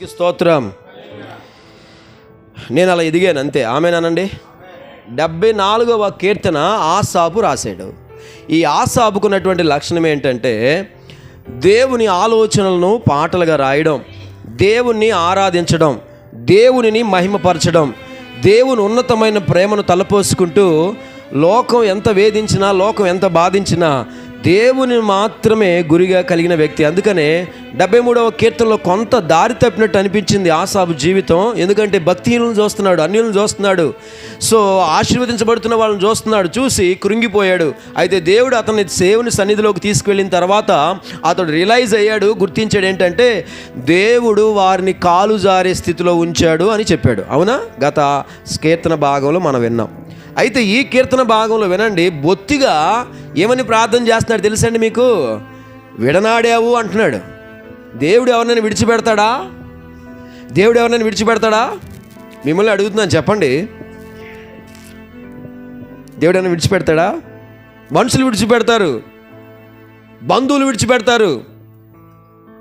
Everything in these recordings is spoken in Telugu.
దేవునికి స్తోత్రం. నేను అలా ఎదిగాను అంతే. ఆమెనానండి డెబ్బై నాలుగవ కీర్తన ఆసాపు రాశాడు. ఈ ఆసాపుకున్నటువంటి లక్షణం ఏంటంటే దేవుని ఆలోచనలను పాటలుగా రాయడం దేవుణ్ణి ఆరాధించడం దేవునిని మహిమపరచడం దేవుని ఉన్నతమైన ప్రేమను తలపోసుకుంటూ లోకం ఎంత వేధించినా లోకం ఎంత బాధించినా దేవుని మాత్రమే గురిగా కలిగిన వ్యక్తి. అందుకనే డెబ్బై మూడవ కీర్తనలో కొంత దారి తప్పినట్టు అనిపించింది ఆసాబు జీవితం. ఎందుకంటే భక్తిహీనులను చూస్తున్నాడు అన్యులను చూస్తున్నాడు. సో ఆశీర్వదించబడుతున్న వాళ్ళని చూస్తున్నాడు చూసి కృంగిపోయాడు. అయితే దేవుడు అతన్ని దేవుని సన్నిధిలోకి తీసుకువెళ్ళిన తర్వాత అతడు రియలైజ్ అయ్యాడు గుర్తించాడు ఏంటంటే దేవుడు వారిని కాలు జారే స్థితిలో ఉంచాడు అని చెప్పాడు. అవునా? గత కీర్తన భాగంలో మనం విన్నాం. అయితే ఈ కీర్తన భాగంలో వినండి బొత్తిగా ఏమని ప్రార్థన చేస్తున్నాడు తెలుసండి మీకు? విడనాడావు అంటున్నాడు. దేవుడు ఎవరినైనా విడిచిపెడతాడా? దేవుడు ఎవరినైనా విడిచిపెడతాడా? మిమ్మల్ని అడుగుతున్నాను చెప్పండి. దేవుడు ఏమైనా విడిచిపెడతాడా? మనుషులు విడిచిపెడతారు. బంధువులు విడిచిపెడతారు.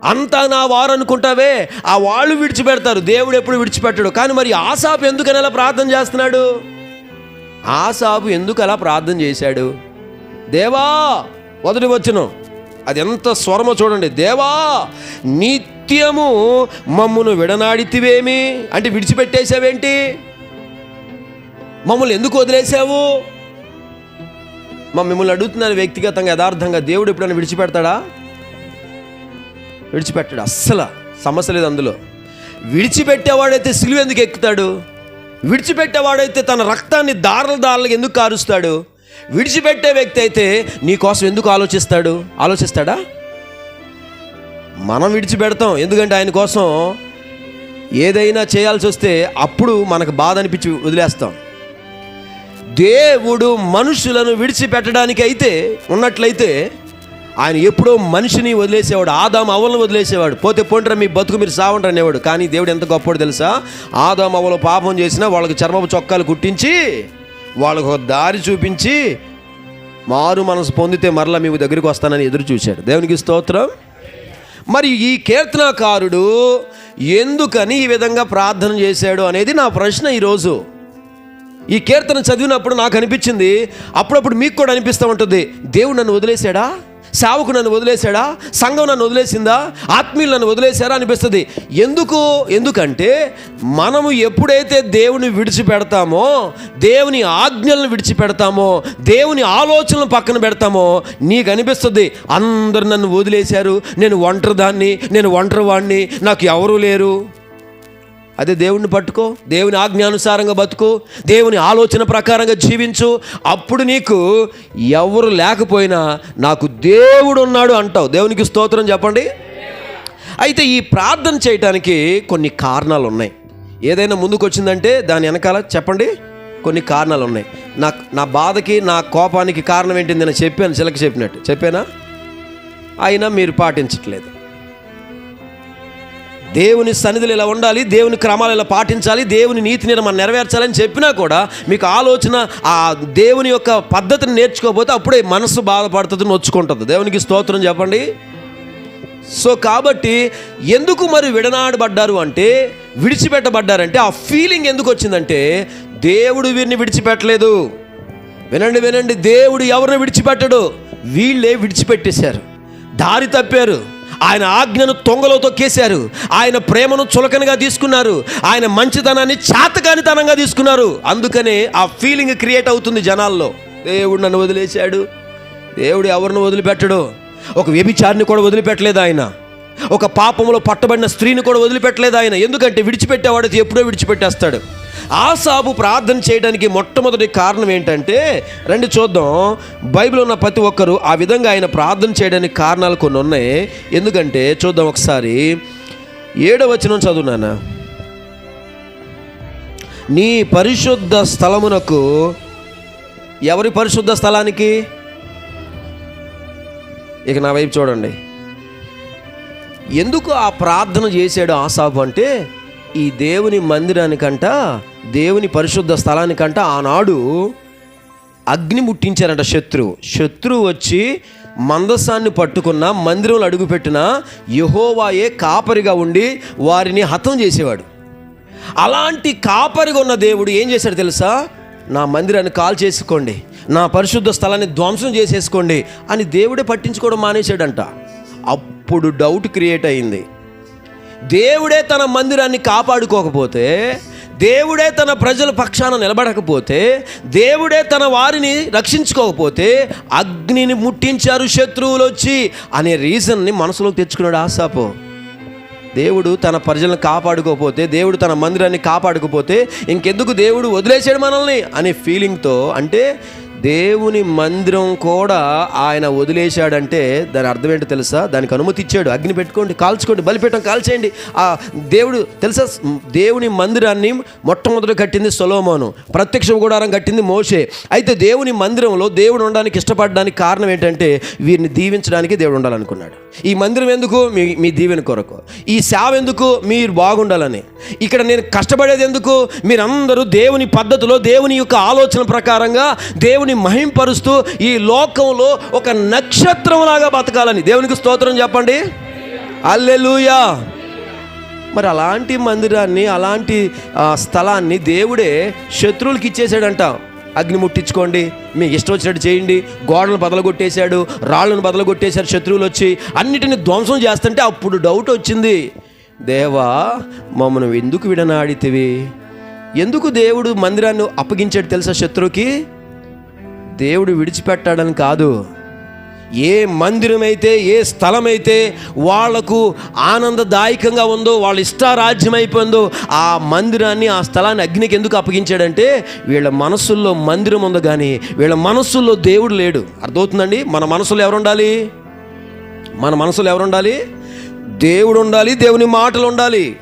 అంతా నా వారు అనుకుంటావే ఆ వాళ్ళు విడిచిపెడతారు. దేవుడు ఎప్పుడు విడిచిపెట్టాడు. కానీ మరి ఆసాపు ఎందుకని అలా ప్రార్థన చేస్తున్నాడు? ఆసాపు ఎందుకు అలా ప్రార్థన చేశాడు? దేవా మొదటి వచ్చును అది ఎంత స్వరమో చూడండి. దేవా నిత్యము మమ్మను విడనాడితివేమి? అంటే విడిచిపెట్టేశావేంటి? మమ్మల్ని ఎందుకు వదిలేసావు మా మిమ్మల్ని అడుగుతున్నాను వ్యక్తిగతంగా యథార్థంగా. దేవుడు ఎప్పుడైనా విడిచిపెడతాడా? విడిచిపెట్టాడు. అస్సలు సమస్య లేదు అందులో. విడిచిపెట్టేవాడైతే సిలువ ఎందుకు ఎక్కుతాడు? విడిచిపెట్టేవాడైతే తన రక్తాన్ని దారల దారులకు ఎందుకు కారుస్తాడు? విడిచిపెట్టే వ్యక్తి అయితే నీ కోసం ఎందుకు ఆలోచిస్తాడు? ఆలోచిస్తాడా? మనం విడిచిపెడతాం. ఎందుకంటే ఆయన కోసం ఏదైనా చేయాల్సి వస్తే అప్పుడు మనకు బాధ అనిపించి వదిలేస్తాం. దేవుడు మనుషులను విడిచిపెట్టడానికి అయితే ఉన్నట్లయితే ఆయన ఎప్పుడో మనిషిని వదిలేసేవాడు ఆదాం అవలను వదిలేసేవాడు. పోతే పోంటారా మీ బతుకు మీరు సావంటారు అనేవాడు. కానీ దేవుడు ఎంత గొప్పవాడు తెలుసా? ఆదాం అవలు పాపం చేసినా వాళ్ళకి చర్మపు చొక్కాలు కుట్టించి వాళ్ళకు ఒక దారి చూపించి మారు మనసు పొందితే మరలా మీ దగ్గరికి వస్తానని ఎదురు చూశాడు. దేవునికి స్తోత్రం. మరి ఈ కీర్తనకారుడు ఎందుకని ఈ విధంగా ప్రార్థన చేశాడు అనేది నా ప్రశ్న ఈరోజు. ఈ కీర్తన చదివినప్పుడు నాకు అనిపించింది. అప్పుడప్పుడు మీకు కూడా అనిపిస్తూ ఉంటుంది. దేవుడు నన్ను వదిలేశాడా? సేవకు నన్ను వదిలేశాడా? సంఘం నన్ను వదిలేసిందా? ఆత్మీయులు నన్ను వదిలేశారా అనిపిస్తుంది. ఎందుకు? ఎందుకంటే మనము ఎప్పుడైతే దేవుని విడిచిపెడతామో దేవుని ఆజ్ఞలను విడిచిపెడతామో దేవుని ఆలోచనలు పక్కన పెడతామో నీకు అనిపిస్తుంది అందరు నన్ను వదిలేశారు నేను ఒంటరి దాన్ని నేను ఒంటరి వాడిని నాకు ఎవరూ లేరు. అదే దేవుణ్ణి పట్టుకో దేవుని ఆజ్ఞానుసారంగా బతుకు దేవుని ఆలోచన ప్రకారంగా జీవించు. అప్పుడు నీకు ఎవరు లేకపోయినా నాకు దేవుడు ఉన్నాడు అంటావు. దేవునికి స్తోత్రం చెప్పండి. అయితే ఈ ప్రార్థన చేయటానికి కొన్ని కారణాలు ఉన్నాయి. ఏదైనా ముందుకు వచ్చిందంటే దాని వెనకాల చెప్పండి. కొన్ని కారణాలు ఉన్నాయి. నా నా బాధకి నా కోపానికి కారణం ఏంటి నేను చెప్పాను చిలక చెప్పినట్టు. చెప్పానా? అయినా మీరు పాటించట్లేదు. దేవుని సన్నిధులు ఇలా ఉండాలి దేవుని క్రమాలు ఇలా పాటించాలి దేవుని నీతిని మనం నెరవేర్చాలని చెప్పినా కూడా మీకు ఆలోచన ఆ దేవుని యొక్క పద్ధతిని నేర్చుకోకపోతే అప్పుడే మనసు బాధపడుతుంది నొచ్చుకుంటుంది. దేవునికి స్తోత్రం చెప్పండి. సో కాబట్టి ఎందుకు మరి విడనాడబడ్డారు అంటే విడిచిపెట్టబడ్డారంటే ఆ ఫీలింగ్ ఎందుకు వచ్చిందంటే దేవుడు వీరిని విడిచిపెట్టలేదు. వినండి వినండి దేవుడు ఎవరిని విడిచిపెట్టడు? వీళ్ళే విడిచిపెట్టేశారు. దారి తప్పారు. ఆయన ఆజ్ఞను తొంగలో తొక్కేశారు ఆయన ప్రేమను చులకనగా తీసుకున్నారు. ఆయన మంచితనాన్ని చాతకానితనంగా తీసుకున్నారు. అందుకనే ఆ ఫీలింగ్ క్రియేట్ అవుతుంది జనాల్లో. దేవుడు నన్ను వదిలేశాడు. దేవుడు ఎవరిని వదిలిపెట్టడు? ఒక వ్యభిచారిని కూడా వదిలిపెట్టలేదు ఆయన. ఒక పాపంలో పట్టబడిన స్త్రీని కూడా వదిలిపెట్టలేదు ఆయన. ఎందుకంటే విడిచిపెట్టేవాడు ఎప్పుడో విడిచిపెట్టేస్తాడు. ఆసాబు ప్రార్థన చేయడానికి మొట్టమొదటి కారణం ఏంటంటే రండి చూద్దాం. బైబిల్ ఉన్న ప్రతి ఒక్కరు ఆ విధంగా ఆయన ప్రార్థన చేయడానికి కారణాలు కొన్ని ఉన్నాయి. ఎందుకంటే చూద్దాం ఒకసారి. ఏడవ వచనం చదువునానా నీ పరిశుద్ధ స్థలమునకు ఎవరి పరిశుద్ధ స్థలానికి? ఇక నా వైపు చూడండి. ఎందుకు ఆ ప్రార్థన చేశాడు ఆసాబు అంటే ఈ దేవుని మందిరానికంట దేవుని పరిశుద్ధ స్థలానికంట ఆనాడు అగ్ని ముట్టించారంట శత్రువు. శత్రువు వచ్చి మందసాన్ని పట్టుకున్న మందిరంలో అడుగుపెట్టిన యహోవాయే కాపరిగా ఉండి వారిని హతం చేసేవాడు. అలాంటి కాపరిగా ఉన్న దేవుడు ఏం చేశాడు తెలుసా? నా మందిరాన్ని కాల్ చేసుకోండి నా పరిశుద్ధ స్థలాన్ని ధ్వంసం చేసేసుకోండి అని దేవుడే పట్టించుకోవడం మానేశాడంట. అప్పుడు డౌట్ క్రియేట్ అయింది. దేవుడే తన మందిరాన్ని కాపాడుకోకపోతే దేవుడే తన ప్రజల పక్షాన నిలబడకపోతే దేవుడే తన వారిని రక్షించుకోకపోతే అగ్నిని ముట్టించారు శత్రువులు వచ్చి అనే రీజన్ని మనసులో తెచ్చుకున్నాడు ఆశాపు దేవుడు తన ప్రజలను కాపాడుకోకపోతే దేవుడు తన మందిరాన్ని కాపాడుకోపోతే ఇంకెందుకు దేవుడు వదిలేసాడు మనల్ని అనే ఫీలింగ్తో అంటే దేవుని మందిరం కూడా ఆయన వదిలేశాడంటే దాని అర్థం ఏంటో తెలుసా? దానికి అనుమతి ఇచ్చాడు. అగ్ని పెట్టుకోండి కాల్చుకోండి బలిపీఠం కాల్చేయండి. ఆ దేవుడు తెలుసా? దేవుని మందిరాన్ని మొట్టమొదట కట్టింది సొలోమోను. ప్రత్యక్ష గుడారం కట్టింది మోషే. అయితే దేవుని మందిరంలో దేవుడు ఉండడానికి ఇష్టపడడానికి కారణం ఏంటంటే వీరిని దీవించడానికి దేవుడు ఉండాలనుకున్నాడు. ఈ మందిరం ఎందుకు? మీ మీ దీవెన కొరకు. ఈ సేవ ఎందుకు? మీరు బాగుండాలని. ఇక్కడ నేను కష్టపడేది ఎందుకు? మీరందరూ దేవుని పద్ధతిలో దేవుని యొక్క ఆలోచన ప్రకారంగా దేవుని మహింపరుస్తూ ఈ లోకంలో ఒక నక్షత్రంలాగా బతకాలని. దేవునికి స్తోత్రం చెప్పండి. అల్లెలుయా మరి అలాంటి మందిరాన్ని అలాంటి ఆ, స్థలాన్ని దేవుడే శత్రువులకి ఇచ్చేసాడంట. అగ్ని ముట్టించుకోండి మీకు ఇష్టం వచ్చినట్టు చేయండి. గోడలను బదలగొట్టేశాడు రాళ్ళను బదలగొట్టేశాడు శత్రువులు వచ్చి అన్నిటిని ధ్వంసం చేస్తుంటే అప్పుడు డౌట్ వచ్చింది. దేవా మమ్మల్ని ఎందుకు విడనాడితివి? ఎందుకు దేవుడు మందిరాన్ని అప్పగించాడు తెలుసా శత్రువుకి? దేవుడు విడిచిపెట్టాడని కాదు. ఏ మందిరం అయితే ఏ స్థలమైతే వాళ్ళకు ఆనందదాయకంగా ఉందో వాళ్ళ ఇష్టారాజ్యం అయిపోయిందో ఆ మందిరాన్ని ఆ స్థలాన్ని అగ్నికి ఎందుకు అప్పగించాడంటే వీళ్ళ మనస్సుల్లో మందిరం ఉంది కానీ వీళ్ళ మనస్సుల్లో దేవుడు లేడు. అర్థమవుతుందండి? మన మనసులో ఎవరు ఉండాలి మన మనసులో ఎవరు ఉండాలి దేవుడు ఉండాలి దేవుని మాటలు ఉండాలి.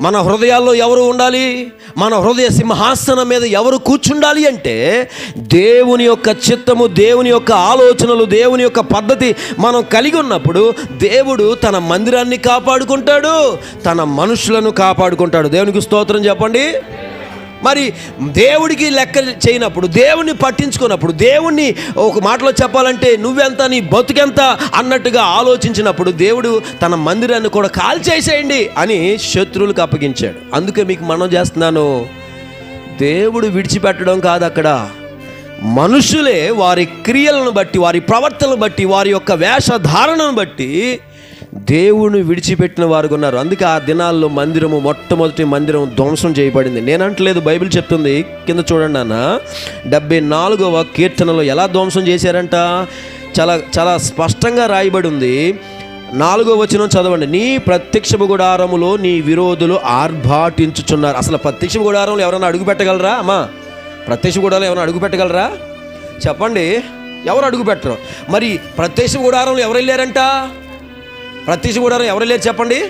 మన హృదయాల్లో ఎవరు ఉండాలి? మన హృదయ సింహాసనం మీద ఎవరు కూర్చుండాలి అంటే దేవుని యొక్క చిత్తము దేవుని యొక్క ఆలోచనలు దేవుని యొక్క పద్ధతి మనం కలిగి ఉన్నప్పుడు దేవుడు తన మందిరాన్ని కాపాడుకుంటాడు తన మనుషులను కాపాడుకుంటాడు. దేవునికి స్తోత్రం చెప్పండి. మరి దేవుడికి లెక్క చేయనప్పుడు దేవుణ్ణి పట్టించుకున్నప్పుడు దేవుణ్ణి ఒక మాటలో చెప్పాలంటే నువ్వెంత నీ బతుకెంత అన్నట్టుగా ఆలోచించినప్పుడు దేవుడు తన మందిరాన్ని కూడా కాల్చేసేయండి అని శత్రువులకు అప్పగించాడు. అందుకే మీకు మనం చేస్తున్నాను. దేవుడు విడిచిపెట్టడం కాదు అక్కడ. మనుషులే వారి క్రియలను బట్టి వారి ప్రవర్తనను బట్టి వారి యొక్క వేషధారణను బట్టి దేవుని విడిచిపెట్టిన వారు ఉన్నారు. అందుకే ఆ దినాల్లో మందిరము మొట్టమొదటి మందిరం ధ్వంసం చేయబడింది. నేనంటలేదు బైబిల్ చెప్తుంది. కింద చూడండి అన్న డెబ్బై నాలుగవ కీర్తనలో ఎలా ధ్వంసం చేశారంట? చాలా చాలా స్పష్టంగా రాయబడి ఉంది. నాలుగో వచనం చదవండి. నీ ప్రత్యక్ష గుడారములో నీ విరోధులు ఆర్భాటించుచున్నారు. అసలు ప్రత్యక్ష గుడారంలో ఎవరైనా అడుగు పెట్టగలరా? అమ్మా ప్రత్యక్ష గుడారంలో ఎవరైనా అడుగు పెట్టగలరా? చెప్పండి. ఎవరు అడుగు పెట్టరు? మరి ప్రత్యక్ష గుడారంలో ఎవరు వెళ్ళారంట? ప్రత్యక్ష గుడారం ఎవరు లేరు చెప్పండి?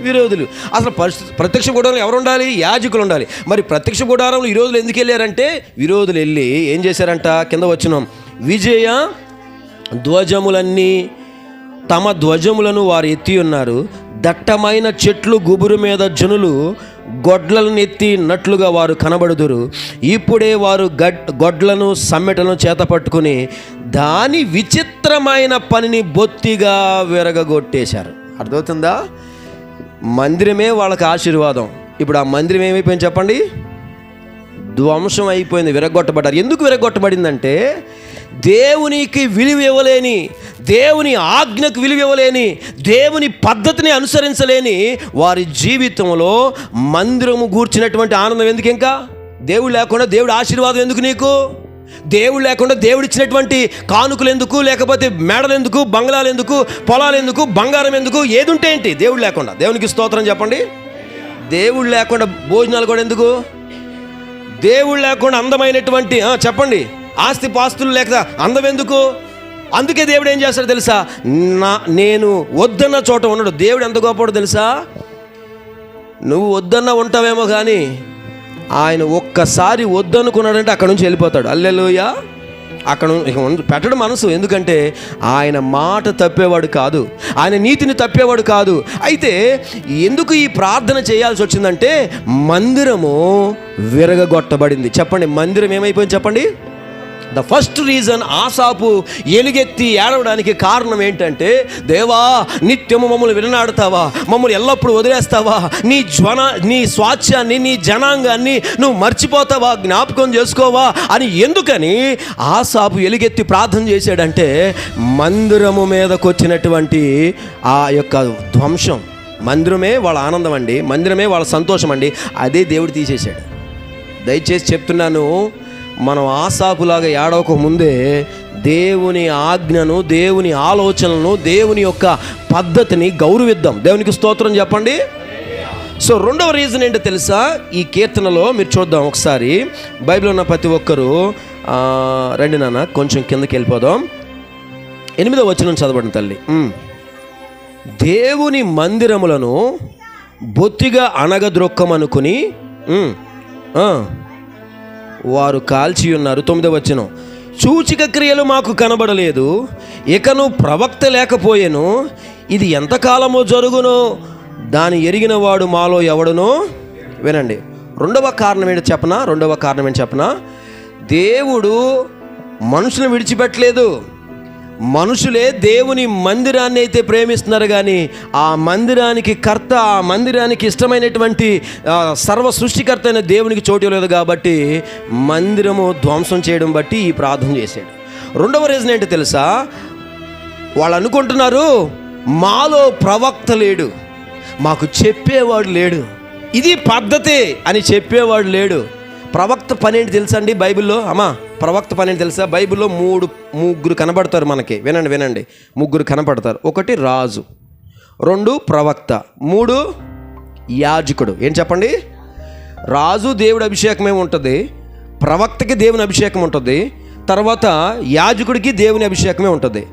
విరోధులు. అసలు పరిస్థితి ప్రత్యక్ష గుడారంలో ఎవరు ఉండాలి? యాజకులు ఉండాలి. మరి ప్రత్యక్ష గుడారంలో ఈ రోజులు ఎందుకు వెళ్ళారంటే విరోధులు వెళ్ళి ఏం చేశారంట? కింద వచ్చినాం. విజయ ధ్వజములన్నీ తమ ధ్వజములను వారు ఎత్తి ఉన్నారు. దట్టమైన చెట్లు గుబురు మీద జనులు గొడ్లను ఎత్తినట్లుగా వారు కనబడుదురు. ఇప్పుడే వారు గడ్ గొడ్లను సమ్మెటలను చేత పట్టుకుని దాని విచిత్రమైన పనిని బొత్తిగా విరగగొట్టేశారు. అర్థమవుతుందా? మందిరమే వాళ్ళకి ఆశీర్వాదం. ఇప్పుడు ఆ మందిరం ఏమైపోయింది చెప్పండి? ధ్వంసం అయిపోయింది విరగొట్టబడ్డారు. ఎందుకు విరగొట్టబడిందంటే దేవునికి విలువ ఇవ్వలేని దేవుని ఆజ్ఞకు విలువ ఇవ్వలేని దేవుని పద్ధతిని అనుసరించలేని వారి జీవితంలో మందిరము గూర్చినటువంటి ఆనందం ఎందుకు ఇంకా? దేవుడు లేకుండా దేవుడు ఆశీర్వాదం ఎందుకు నీకు? దేవుడు లేకుండా దేవుడు ఇచ్చినటువంటి కానుకలు ఎందుకు? లేకపోతే మేడలు ఎందుకు? బంగ్లాలు ఎందుకు? పొలాలు ఎందుకు? బంగారం ఎందుకు? ఏది ఉంటే ఏంటి? దేవుడు లేకుండా. దేవునికి స్తోత్రం చెప్పండి. దేవుడు లేకుండా భోజనాలు కూడా ఎందుకు? దేవుడు లేకుండా అందమైనటువంటి చెప్పండి. ఆస్తి పాస్తులు లేక అందం ఎందుకు అందుకే దేవుడు ఏం చేస్తాడు తెలుసా? నా నేను వద్దన్న చోట ఉండడు. దేవుడు ఎంత గొప్పడు తెలుసా? నువ్వు వద్దన్న ఉంటావేమో కానీ ఆయన ఒక్కసారి వద్దనుకున్నాడంటే అక్కడ నుంచి వెళ్ళిపోతాడు. అల్లెలుయ. అక్కడ పెట్టడం మనసు. ఎందుకంటే ఆయన మాట తప్పేవాడు కాదు. ఆయన నీతిని తప్పేవాడు కాదు. అయితే ఎందుకు ఈ ప్రార్థన చేయాల్సి వచ్చిందంటే మందిరము విరగగొట్టబడింది. చెప్పండి మందిరం ఏమైపోయింది చెప్పండి? ద ఫస్ట్ రీజన్ ఆసాపు ఎలుగెత్తి ఏడవడానికి కారణం ఏంటంటే దేవా నిత్యము మమ్మల్ని విననాడుతావా మమ్మల్ని ఎల్లప్పుడూ వదిలేస్తావా? నీ జ్వన నీ స్వాచ్యాన్ని నీ జనాంగాన్ని నువ్వు మర్చిపోతావా? జ్ఞాపకం చేసుకోవా? అని ఎందుకని ఆసాపు ఎలుగెత్తి ప్రార్థన చేశాడంటే మందిరము మీదకొచ్చినటువంటి ఆ యొక్క ధ్వంసం మందిరమే వాళ్ళ ఆనందం అండి మందిరమే వాళ్ళ సంతోషం అండి అదే దేవుడు తీసేశాడు. దయచేసి చెప్తున్నాను మనం ఆసాపులాగా ఏడవక ముందే దేవుని ఆజ్ఞను దేవుని ఆలోచనలను దేవుని యొక్క పద్ధతిని గౌరవిద్దాం. దేవునికి స్తోత్రం చెప్పండి. సో రెండవ రీజన్ ఏంటో తెలుసా? ఈ కీర్తనలో మీరు చూద్దాం ఒకసారి. బైబిల్ ఉన్న ప్రతి ఒక్కరూ రండి నాన్న కొంచెం కిందకి వెళ్ళిపోదాం. ఎనిమిదో వచనం చదవడం తల్లి. దేవుని మందిరములను బొత్తిగా అనగద్రొక్కమనుకుని ఉమ్, వారు కాల్చి ఉన్నారు. తొమ్మిదవ వచనం. సూచిక క్రియలు మాకు కనబడలేదు. ఇకను ప్రవక్త లేకపోయేను. ఇది ఎంతకాలమో జరుగునో. దాని ఎరిగిన వాడు మాలో ఎవడునో? వినండి. రెండవ కారణం ఏంటి చెప్పనా? రెండవ కారణం ఏంటి చెప్పనా? దేవుడు మనుషులను విడిచిపెట్టలేదు. మనుషులే దేవుని మందిరాన్ని అయితే ప్రేమిస్తున్నారు కానీ ఆ మందిరానికి కర్త ఆ మందిరానికి ఇష్టమైనటువంటి సర్వ సృష్టికర్త అయిన దేవునికి చోటు లేదు కాబట్టి మందిరము ధ్వంసం చేయడం బట్టి ఈ ప్రార్థన చేశాడు. రెండవ రీజన్ ఏంటో తెలుసా? వాళ్ళు అనుకుంటున్నారు మాలో ప్రవక్త లేడు మాకు చెప్పేవాడు లేడు ఇది పద్ధతి అని చెప్పేవాడు లేడు. ప్రవక్త పని ఏంటి తెలుసా అండి బైబిల్లో? అమ్మా ప్రవక్త పని ఏంటి తెలుసా? బైబిల్లో మూడు ముగ్గురు కనబడతారు మనకి. వినండి వినండి. ముగ్గురు కనపడతారు ఒకటి రాజు రెండు ప్రవక్త మూడు యాజకుడు. ఏం చెప్పండి? రాజు దేవుడి అభిషేకమే ఉంటుంది ప్రవక్తకి దేవుని అభిషేకం ఉంటుంది తర్వాత యాజకుడికి దేవుని అభిషేకమే ఉంటుంది.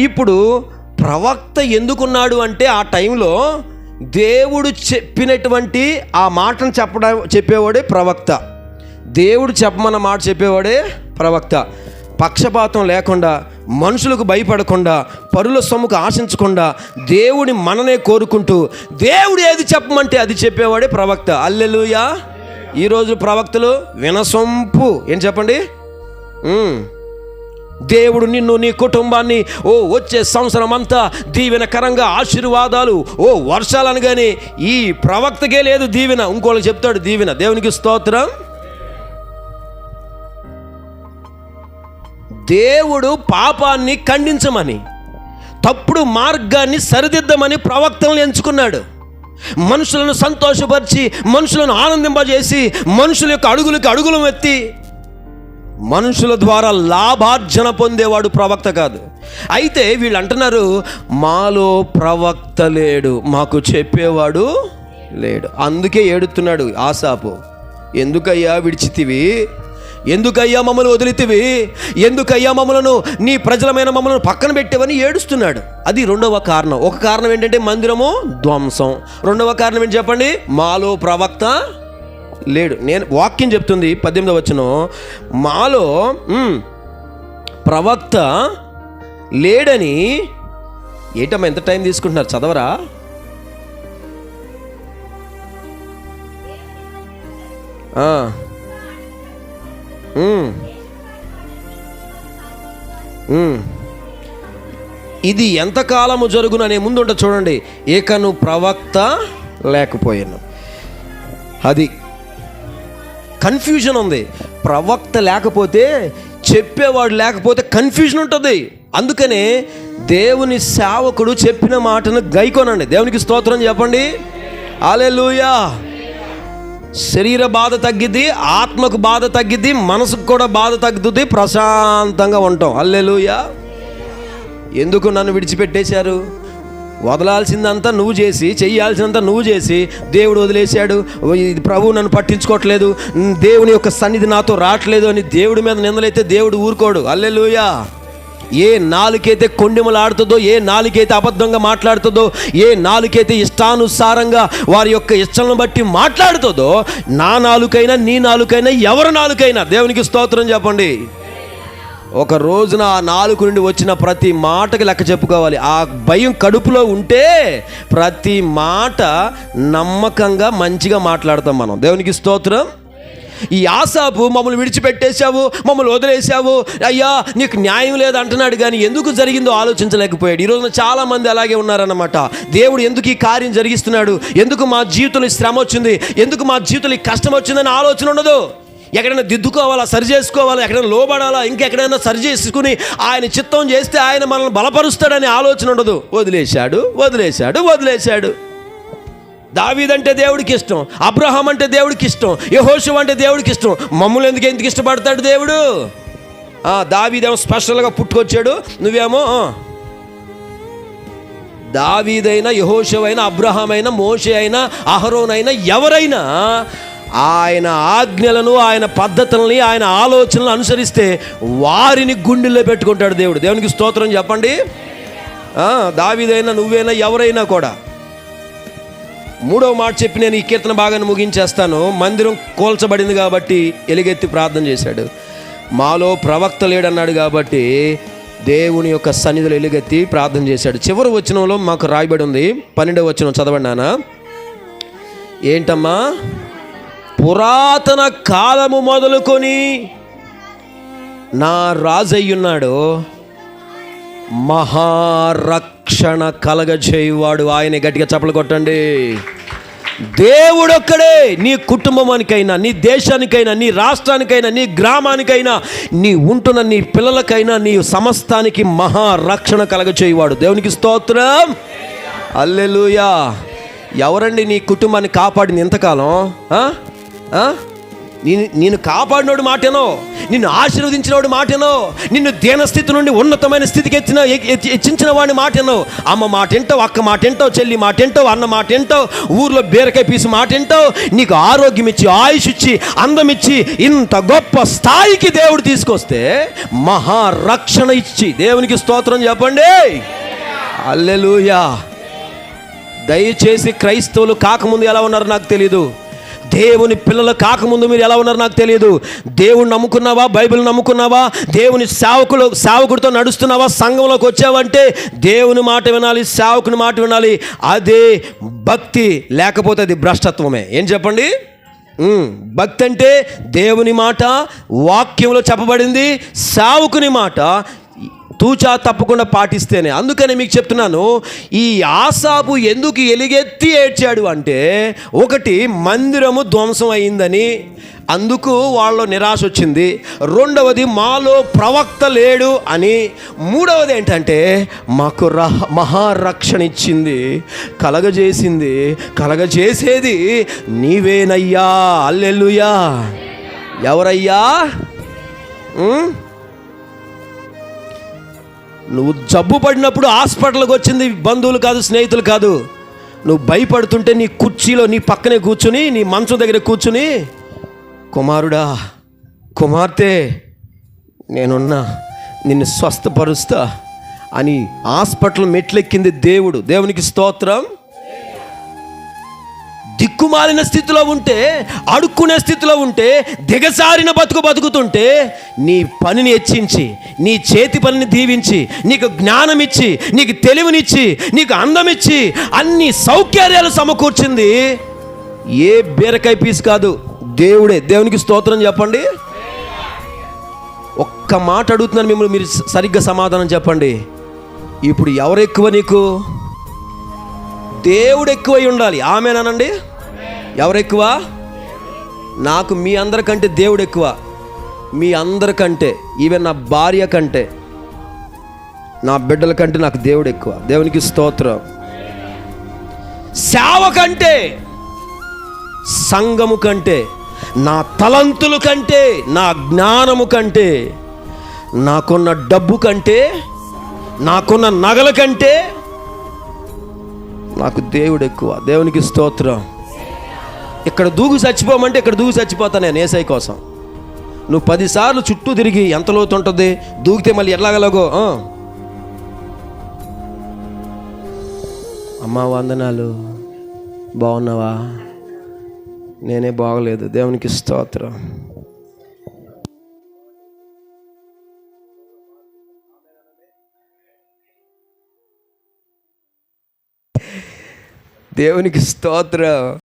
ఇప్పుడు ప్రవక్త ఎందుకున్నాడు అంటే ఆ టైంలో దేవుడు చెప్పినటువంటి ఆ మాటను చెప్పడం చెప్పేవాడే ప్రవక్త. దేవుడు చెప్పమన్న మాట చెప్పేవాడే ప్రవక్త. పక్షపాతం లేకుండా మనుషులకు భయపడకుండా పరుల సొమ్ముకు ఆశించకుండా దేవుడి మననే కోరుకుంటూ దేవుడు ఏది చెప్పమంటే అది చెప్పేవాడే ప్రవక్త. అల్లెలుయా. ఈరోజు ప్రవక్తలు వినసొంపు. ఏం చెప్పండి? దేవుడు నిన్ను నీ కుటుంబాన్ని ఓ వచ్చే సంవత్సరం అంతా దీవెనకరంగా ఆశీర్వాదాలు ఓ వర్షాలు అనగానే ఈ ప్రవక్తకే లేదు దీవెన. ఇంకోళ్ళకి చెప్తాడు దీవెన. దేవునికి స్తోత్రం. దేవుడు పాపాన్ని ఖండించమని తప్పుడు మార్గాన్ని సరిదిద్దమని ప్రవక్తలను ఎంచుకున్నాడు. మనుషులను సంతోషపరిచి మనుషులను ఆనందింపజేసి మనుషుల యొక్క అడుగులకి అడుగులు ఎత్తి మనుషుల ద్వారా లాభార్జన పొందేవాడు ప్రవక్త కాదు. అయితే వీళ్ళు అంటున్నారు మాలో ప్రవక్త లేడు మాకు చెప్పేవాడు లేడు. అందుకే ఏడుతున్నాడు ఆసాపు. ఎందుకయ్యా విడిచితివి? ఎందుకయ్యా మమ్మల్ని వదిలితివి? ఎందుకయ్యా మమ్మలను? నీ ప్రజలమైన మమ్మలను పక్కన పెట్టేవని ఏడుస్తున్నాడు. అది రెండవ కారణం. ఒక కారణం ఏంటంటే మందిరము ధ్వంసం. రెండవ కారణం ఏంటి చెప్పండి? మాలో ప్రవక్త లేడు. నేను వాక్యం చెప్తుంది పద్దెనిమిదవ వచ్చిన మాలో ప్రవక్త లేడని ఏంటమ్మా ఎంత టైం తీసుకుంటున్నారు? చదవరా? ఆ. ఇది ఎంతకాలము జరుగును అనే ముందు ఉంటే చూడండి. ఏకను ప్రవక్త లేకపోయాను. అది కన్ఫ్యూజన్ ఉంది. ప్రవక్త లేకపోతే చెప్పేవాడు లేకపోతే కన్ఫ్యూజన్ ఉంటుంది. అందుకనే దేవుని సేవకుడు చెప్పిన మాటను గైకొనండి. దేవునికి స్తోత్రం చెప్పండి. ఆలెలుయా శరీర బాధ తగ్గిద్ది ఆత్మకు బాధ తగ్గిద్ది మనసుకు కూడా బాధ తగ్గుతుంది ప్రశాంతంగా ఉంటాం. అల్లెలుయా ఎందుకు నన్ను విడిచిపెట్టేశారు? వదలాల్సిందంతా నువ్వు చేసి చెయ్యాల్సిందంతా నువ్వు చేసి దేవుడు వదిలేశాడు. ప్రభువు ప్రభు నన్ను పట్టించుకోవట్లేదు. దేవుని యొక్క సన్నిధి నాతో రావట్లేదు అని దేవుడి మీద నిందలైతే దేవుడు ఊరుకోడు. అల్లెలుయా ఏ నాలుకైతే కొండెములాడుతుందో ఏ నాలుకైతే అబద్ధంగా మాట్లాడుతుందో ఏ నాలుకైతే ఇష్టానుసారంగా వారి యొక్క ఇష్టలను బట్టి మాట్లాడుతుందో నా నాలుకైనా నీ నాలుకైనా ఎవరి నాలుకైనా దేవునికి స్తోత్రం చెప్పండి. ఒక రోజున ఆ నాలుగు నుండి వచ్చిన ప్రతి మాటకి లెక్క చెప్పుకోవాలి. ఆ భయం కడుపులో ఉంటే ప్రతి మాట నమ్మకంగా మంచిగా మాట్లాడతాం మనం. దేవునికి స్తోత్రం. ఈ ఆసాపు మమ్మల్ని విడిచిపెట్టేశావు మమ్మల్ని వదిలేశావు. అయ్యా నీకు న్యాయం లేదంటున్నాడు కానీ ఎందుకు జరిగిందో ఆలోచించలేకపోయాడు. ఈ రోజున చాలామంది అలాగే ఉన్నారన్నమాట. దేవుడు ఎందుకు ఈ కార్యం జరిగిస్తున్నాడు? ఎందుకు మా జీవితంలో శ్రమ వచ్చింది? ఎందుకు మా జీవితంలో ఈ కష్టం వచ్చిందని ఆలోచన ఉండదు. ఎక్కడైనా దిద్దుకోవాలా సరి చేసుకోవాలా ఎక్కడైనా లోబడాలా ఇంకెక్కడైనా సరి చేసుకుని ఆయన చిత్తం చేస్తే ఆయన మనల్ని బలపరుస్తాడనే ఆలోచన ఉండదు. వదిలేశాడు వదిలేశాడు వదిలేశాడు. దావీదంటే దేవుడికి ఇష్టం అబ్రహాం అంటే దేవుడికి ఇష్టం యహోశివ అంటే దేవుడికి ఇష్టం మమ్మల్ని ఎందుకు ఎందుకు ఇష్టపడతాడు దేవుడు? దావీదేమో స్పెషల్గా పుట్టుకొచ్చాడు. నువ్వేమో దావీదైనా యహోషవైనా అబ్రహాం అయినా మోషే అయినా అహరోనైనా ఎవరైనా ఆయన ఆజ్ఞలను ఆయన పద్ధతులని ఆయన ఆలోచనలు అనుసరిస్తే వారిని గుండెల్లో పెట్టుకుంటాడు దేవుడు. దేవునికి స్తోత్రం చెప్పండి. ఆ, దావీదైనా నువ్వైనా ఎవరైనా కూడా మూడవ మాట చెప్పి నేను ఈ కీర్తన భాగాన్ని ముగించేస్తాను. మందిరం కోల్చబడింది కాబట్టి ఎలుగెత్తి ప్రార్థన చేశాడు. మాలో ప్రవక్త లేడన్నాడు కాబట్టి దేవుని యొక్క సన్నిధిలో ఎలుగెత్తి ప్రార్థన చేశాడు. చివరి వచనంలో మాకు రాయబడి ఉంది. పన్నెండవ వచనం చదవండి నాన్న. ఏంటమ్మా? పురాతన కాలము మొదలుకొని నా రాజయ్యున్నాడు మహారక్షణ కలగజేయువాడు. ఆయన గట్టిగా చప్పలు కొట్టండి. దేవుడొక్కడే నీ కుటుంబానికైనా నీ దేశానికైనా నీ రాష్ట్రానికైనా నీ గ్రామానికైనా నీ ఉంటున్న నీ పిల్లలకైనా నీ సమస్తానికి మహారక్షణ కలగచేయువాడు దేవునికి స్తోత్రం. అల్లెలుయా ఎవరండి నీ కుటుంబాన్ని కాపాడింది ఎంతకాలం నేను నేను కాపాడినోడు మాటేనో నిన్ను ఆశీర్వదించినోడు మాటేనో నిన్ను దీనస్థితి నుండి ఉన్నతమైన స్థితికి ఎత్తిన ఎత్తి- హెచ్చించిన వాడి మాటేనో. అమ్మ మాటేంటో అక్క మాటేంటో చెల్లి మాటేంటో అన్న మాటేంటో ఊర్లో బీరకాయ పీసు మాటేంటో నీకు ఆరోగ్యం ఇచ్చి ఆయుష్ ఇచ్చి అందం ఇచ్చి ఇంత గొప్ప స్థాయికి దేవుడు తీసుకొస్తే మహారక్షణ ఇచ్చి దేవునికి స్తోత్రం చెప్పండి. అల్లెలుయా దయచేసి క్రైస్తవులు కాకముందు ఎలా ఉన్నారో నాకు తెలియదు దేవుని పిల్లలు కాకముందు మీరు ఎలా ఉన్నారో నాకు తెలియదు. దేవుని నమ్ముకున్నావా? బైబిల్ నమ్ముకున్నావా? దేవుని సేవకులు సేవకుడితో నడుస్తున్నావా? సంఘంలోకి వచ్చావంటే దేవుని మాట వినాలి సేవకుని మాట వినాలి. అదే భక్తి లేకపోతే అది భ్రష్టత్వమే. ఏం చెప్పండి? భక్తి అంటే దేవుని మాట వాక్యంలో చెప్పబడింది సావుకుని మాట తూచా తప్పకుండా పాటిస్తేనే. అందుకని మీకు చెప్తున్నాను ఈ ఆసాపు ఎందుకు ఎలుగెత్తి ఏడ్చాడు అంటే ఒకటి మందిరము ధ్వంసం అయిందని అందుకు వాళ్ళలో నిరాశ వచ్చింది. రెండవది మాలో ప్రవక్త లేడు అని. మూడవది ఏంటంటే మాకు రహ మహారక్షణ ఇచ్చింది కలగజేసింది కలగజేసేది నీవేనయ్యా. అల్లెల్లుయా ఎవరయ్యా? నువ్వు జబ్బు పడినప్పుడు హాస్పిటల్కి వచ్చింది బంధువులు కాదు స్నేహితులు కాదు. నువ్వు భయపడుతుంటే నీ కుర్చీలో నీ పక్కనే కూర్చుని నీ మంచం దగ్గర కూర్చుని కుమారుడా కుమార్తె నేనున్నా నిన్ను స్వస్థపరుస్తా అని హాస్పిటల్ మెట్లెక్కింది దేవుడు. దేవునికి స్తోత్రం. దిక్కుమాలిన స్థితిలో ఉంటే అడుక్కునే స్థితిలో ఉంటే దిగసారిన బతుకు బతుకుతుంటే నీ పనిని హెచ్చించి నీ చేతి పనిని దీవించి నీకు జ్ఞానం ఇచ్చి నీకు తెలివినిచ్చి నీకు అందం ఇచ్చి అన్ని సౌకర్యాలు సమకూర్చింది ఏ బీరకాయ పీస్ కాదు దేవుడే. దేవునికి స్తోత్రం చెప్పండి. ఒక్క మాట అడుగుతున్నాను మిమ్మల్ని మీరు సరిగ్గా సమాధానం చెప్పండి. ఇప్పుడు ఎవరు ఎక్కువ నీకు? దేవుడు ఎక్కువై ఉండాలి. ఆమెనానండి ఎవరు ఎక్కువ నాకు మీ అందరికంటే దేవుడు ఎక్కువ మీ అందరికంటే ఈవెన్ నా భార్య కంటే నా బిడ్డల కంటే నాకు దేవుడు ఎక్కువ దేవునికి స్తోత్రం. సేవ కంటే సంఘము కంటే నా తలంతులు కంటే నా జ్ఞానము కంటే నాకున్న డబ్బు కంటే నాకున్న నగల కంటే నాకు దేవుడు ఎక్కువ దేవునికి స్తోత్రం. ఇక్కడ దూగు చచ్చిపోమంటే ఇక్కడ దూగు చచ్చిపోతా నేను ఏసై కోసం. నువ్వు పదిసార్లు చుట్టూ తిరిగి ఎంత లోతు ఉంటుంది? దూకితే మళ్ళీ ఎలాగలగో అమ్మా వందనాలు. బాగున్నావా? నేనే బాగలేదు. దేవునికి స్తోత్రం. దేవునికి స్తోత్రం.